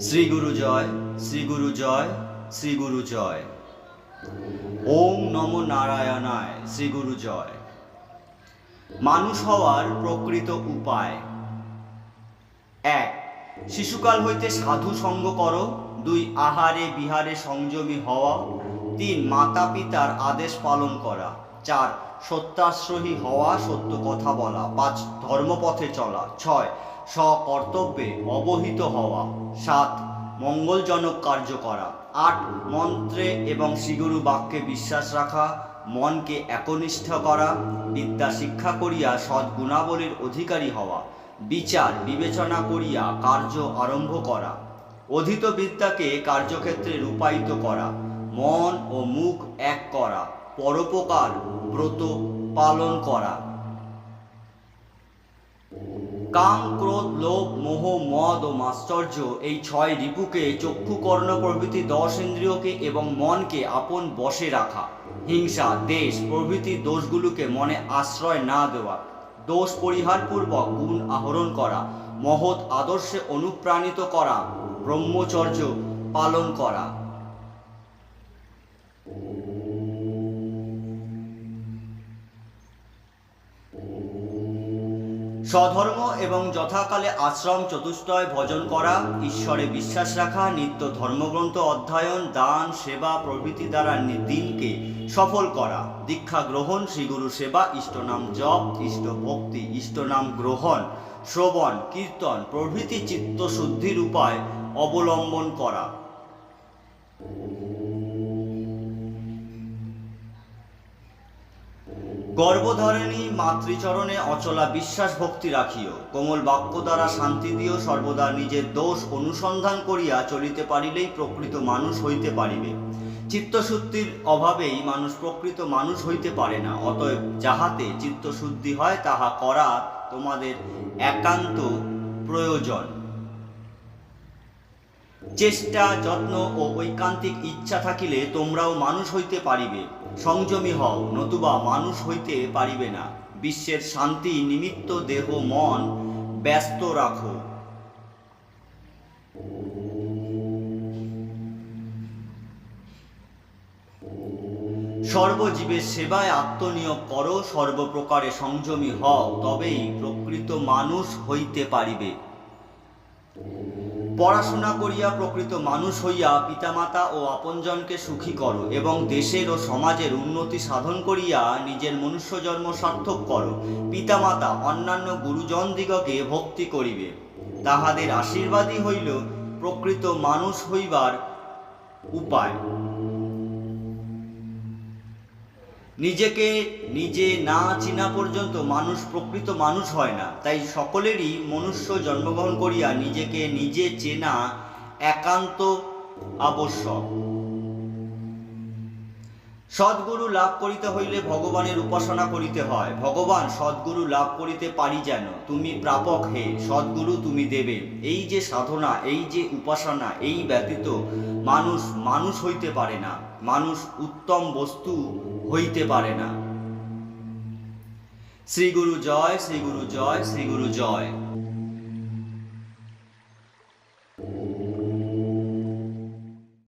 শ্রী গুরু জয়, শ্রী গুরু জয়, শ্রী গুরু জয়। ওম নম নারায়ণায় শ্রী গুরু জয়। মানুষ হওয়ার প্রকৃত উপায়। এক, শিশুকাল হইতে সাধু সঙ্গ করো, দুই, আহারে বিহারে সংযমী হওয়া, তিন মাতা পিতার আদেশ পালন করা, চার, সত্যাশ্রয়ী হওয়া, সত্য কথা বলা, পাঁচ, ধর্মপথে চলা, ছয় স্বকর্তব্যে অবহিত হওয়া। সাত, মঙ্গলজনক কার্য করা। আট, মন্ত্রে এবং শ্রীগুরু বাক্যে বিশ্বাস রাখা, মনকে একনিষ্ঠ করা, বিদ্যা শিক্ষা করিয়া সদ্গুণাবলীর অধিকারী হওয়া। বিচার, বিবেচনা করিয়া কার্য আরম্ভ করা। অধীত বিদ্যাকে কার্যক্ষেত্রে রূপায়িত করা। মন ও মুখ এক করা। পরোপকার ব্রত পালন করা। কাম ক্রোধ, লোভ, মোহ, মদ ও মাশ্চর্য এই ছয় রিপুকে চক্ষু কর্ণ প্রভৃতি দশ ইন্দ্রিয়কে এবং মনকে আপন বশে রাখা। হিংসা, দেশ, প্রভৃতি দোষগুলোকে মনে আশ্রয় না দেওয়া। দোষ পরিহারপূর্বক গুণ আহরণ করা। মহৎ আদর্শে অনুপ্রাণিত করা। ব্রহ্মচর্য পালন করা। স্বধর্ম এবং যথাকালে আশ্রম চতুষ্টয় ভজন করা, ঈশ্বরে বিশ্বাস রাখা, নিত্য ধর্মগ্রন্থ অধ্যয়ন, দান, সেবা প্রভৃতি দ্বারা দিনকে সফল করা, দীক্ষা গ্রহণ, শ্রীগুরু সেবা ইষ্টনাম জপ, ইষ্ট ভক্তি ইষ্টনাম গ্রহণ, শ্রবণ, কীর্তন, প্রভৃতি চিত্ত শুদ্ধির উপায় অবলম্বন করা। গর্ভধারিণী মাতৃচরণে অচলা বিশ্বাস ভক্তি রাখিও। কোমল বাক্য দ্বারা শান্তি দিও, সর্বদা নিজের দোষ অনুসন্ধান করিয়া চলিতে পারিলেই প্রকৃত মানুষ হইতে পারিবে। চিত্তশুদ্ধির অভাবেই মানুষ প্রকৃত মানুষ হইতে পারে না, অতএব যাহাতে চিত্তশুদ্ধি হয়, তাহা করা তোমাদের একান্ত প্রয়োজন। চেষ্টা, যত্ন ও ঐকান্তিক ইচ্ছা থাকিলে তোমরাও মানুষ হইতে পারিবে। সংযমী হও, নতুবা মানুষ হইতে পারিবে না। বিশ্বের শান্তি নিমিত্ত দেহ, মন ব্যস্ত রাখো। সর্বজীবের সেবায় আত্মনিয়োগ করো, সর্বপ্রকারে সংযমী হও, তবেই প্রকৃত মানুষ হইতে পারিবে। পড়াশোনা করিয়া প্রকৃত মানুষ হইয়া পিতামাতা ও আপনজনকে সুখী করো এবং দেশের ও সমাজের উন্নতি সাধন করিয়া নিজের মনুষ্য জন্ম সার্থক করো। পিতামাতা অন্যান্য গুরুজন দিগকে ভক্তি করিবে। তাহাদের আশীর্বাদই হইল প্রকৃত মানুষ হইবার উপায়। নিজেকে নিজে না চিনা পর্যন্ত মানুষ প্রকৃত মানুষ হয় না। তাই সকলেরই মনুষ্য জন্মগ্রহণ করিয়া নিজেকে নিজে চেনা একান্ত আবশ্যক। সদ্গুরু লাভ করিতে হইলে ভগবানের উপাসনা করিতে হয়। ভগবান, সদ্গুরু লাভ করিতে পারি যেন, তুমি প্রাপক হে, সদ্গুরু তুমি দেবে। এই যে সাধনা, এই যে উপাসনা, এই ব্যতীত মানুষ মানুষ হইতে পারে না, মানুষ উত্তম বস্তু হইতে পারে না। শ্রীগুরু জয় শ্রী গুরু জয় শ্রী গুরু জয়।